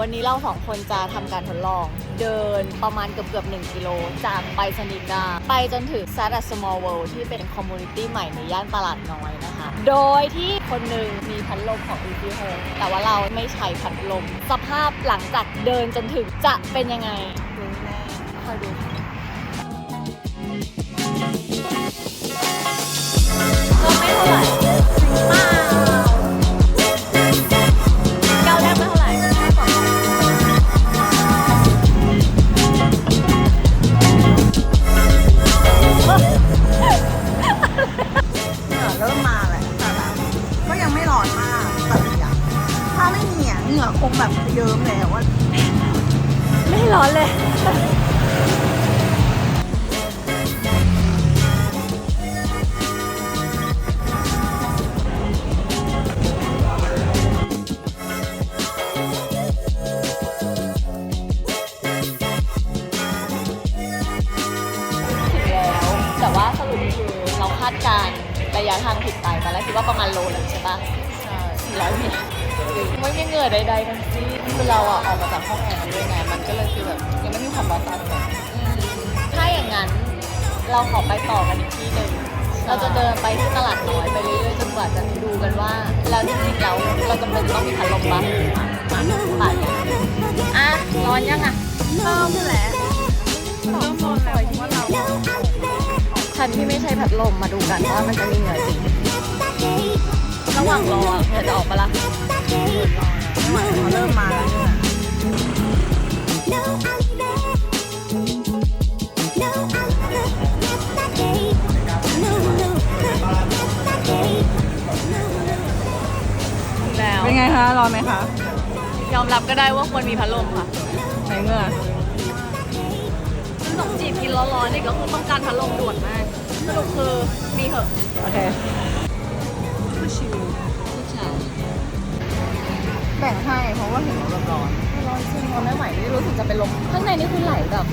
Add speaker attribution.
Speaker 1: วันนี้เราสองคนจะทำการทดลอง เดินประมาณเกือบเกือบหกิโลจากไปสนิดา ไปจนถึง s a t a Small World ที่เป็นคอมมูนิตี้ใหม่ในย่านตลาดน้อยนะคะ โดยที่คนหนึ่งมีพัดลมของอีพีโฮแต่ว่าเราไม่ใช้พัดลม สภาพหลังจากเดินจนถึงจะเป็นยังไงดูแน่คอยดูค่ะ
Speaker 2: ยังไม่ร้อนมากแต่อยากถ้าไม่มีอะเหงื่อคงแบบเยิ้มแล้วว่า
Speaker 1: ไม่ร้อนเลยถึงแล้วแต่ว่าสรุปคือเราคาดการณ์ ระยะทางผิดไปตอนแรกคิดว่าประมาณโลนึงใช่ปะใช่สี่ร้อยเมตรไม่มีเหงื่อใดๆทั้งสิ้น
Speaker 3: คือเราอะออกมาจากห้องแอร์ด้วยไงมันก็เลยคือแบบยังไม่มีความร้อนสะสม
Speaker 1: ถ้าอย่างนั้นเราขอไปต่อกันอีกที่หนึ่งเราจะเดินไปที่ตลาดน้อยไปเรื่อยๆจนกว่าจะดูกันว่าแล้วจริงๆแล้วเราจำเป็นจะต้องมีพัดลมปะไปอะร้อนยังอะ
Speaker 2: เริ่มนี่แหละเริ่มร้อนแล้วเพราะว่าเรา
Speaker 1: ฉันที่ไม่ใช่พัดลมมาดูกันว่ามันจะมีเหงื่อจริงระหว่างรอเหงื่อจะออกปะล่ะ
Speaker 2: เหมือนเขาเริ่มมาแล้วเนี่ย
Speaker 1: แล้ว
Speaker 2: เป็นไงคะร้อนไหมคะ
Speaker 1: ยอมรับก็ได้ว่าควรมีพัดลมค่ะ
Speaker 2: ไหนเหงื่อ
Speaker 1: ขนมจีบกิน ร้อนๆนี่ก็คือต้องการพัดลมด่วนมากสรุปคือมีเหอะ
Speaker 2: โอเคแบ่งให้เพราะว่าเห็นว่าร้อน
Speaker 1: ร้อนจริงเราไม่ไหวนี่รู้สึกจะเป็นลมข้างในนี่คือไหลแบบ